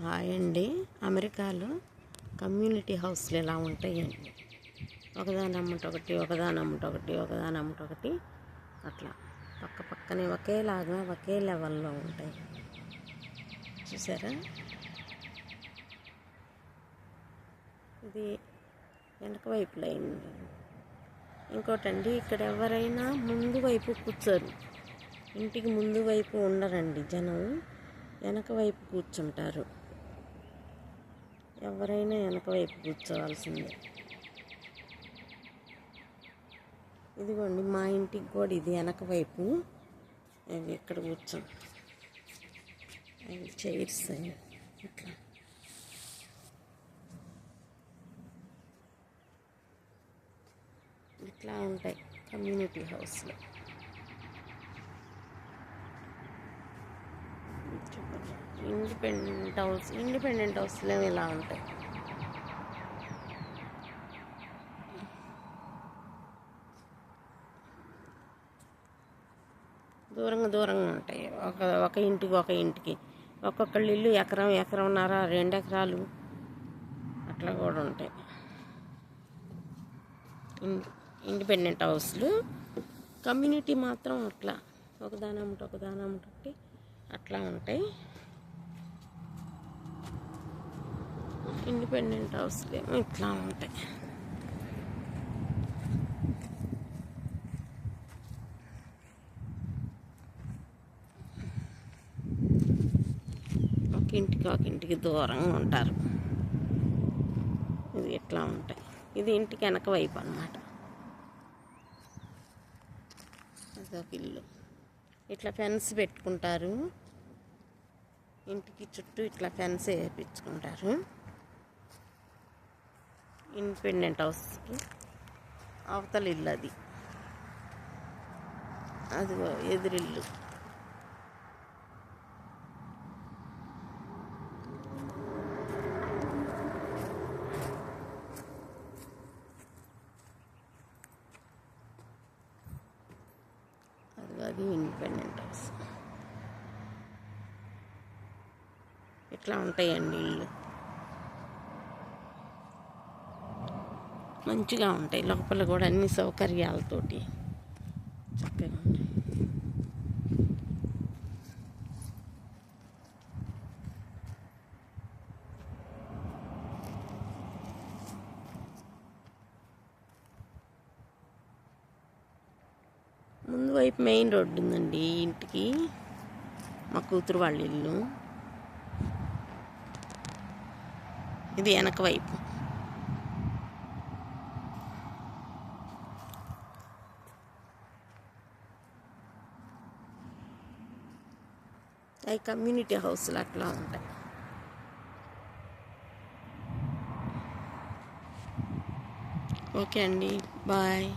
Hi అండి. అమెరికాలో community హౌస్లు ఇలా ఉంటాయండి? ఒకదాని అమ్మట ఒకటి ఒకదాని అమ్మట ఒకటి ఒకదాని అమ్మట ఒకటి అట్లా. పక్క పక్కనే ఒకేలాగా ఒకే లెవెల్లో ఉంటాయి. చూసారా? ఇది వెనక వైపులో అయింది. ఇంకోటండి ఇక్కడ ఎవరైనా ముందు వైపు కూర్చోరు. ఇంటికి ముందు వైపు ఉండరండి జనం. వెనక వైపు కూర్చుంటారు. ఎవరైనా వెనక వైపు కూర్చోవాల్సిందే. ఇదిగోండి మా ఇంటికి కూడా ఇది వెనక వైపు. అవి ఇక్కడ కూర్చోం. అవి చైర్స్ అవి. ఇట్లా. ఇట్లా ఉంటాయి కమ్యూనిటీ హౌస్లో. ఇండిపెండెంట్ హౌస్ ఇండిపెండెంట్ హౌస్లో ఇలా ఉంటాయి? దూరంగా దూరంగా ఉంటాయి. ఒక ఒక ఇంటికి ఒక ఇంటికి. ఒక్కొక్కళ్ళ ఇల్లు ఎకరం ఎకరంన్నర రెండు ఎకరాలు అట్లా కూడా ఉంటాయి. ఇండిపెండెంట్ హౌస్లు కమ్యూనిటీ మాత్రం అట్లా. ఒకదాని అమ్మట ఒకదాని అమ్మట ఒకటి అట్లా ఉంటాయి. ఇండిపెండెంట్ హౌస్లు ఏమో ఇట్లా ఉంటాయి. ఒక ఇంటికి ఒక ఇంటికి దూరంగా ఉంటారు. ఇది ఇట్లా ఉంటాయి? ఇది ఇంటికి వెనక వైపు అనమాట అదొక ఇల్లు. ఇట్లా ఫెన్స్ పెట్టుకుంటారు. ఇంటికి చుట్టూ ఇట్లా ఫెన్స్ వేయించుకుంటారు ఇండిపెండెంట్ హౌస్కి అవతల ఇల్లు అది. అదిగో ఎదురిల్లు అది ఇండిపెండెంట్ హౌస్. ఇట్లా ఉంటాయండి ఇల్లు? మంచిగా ఉంటాయి లోపల కూడా అన్ని సౌకర్యాలతోటి. చక్కగా ఉంటాయి. ముందు వైపు మెయిన్ రోడ్డు ఉందండి ఇంటికి. మా కూతురు వాళ్ళ ఇల్లు. ఇది వెనక వైపు. అవి కమ్యూనిటీ హౌస్లు అట్లా ఉంటాయి. ఓకే అండి. బాయ్.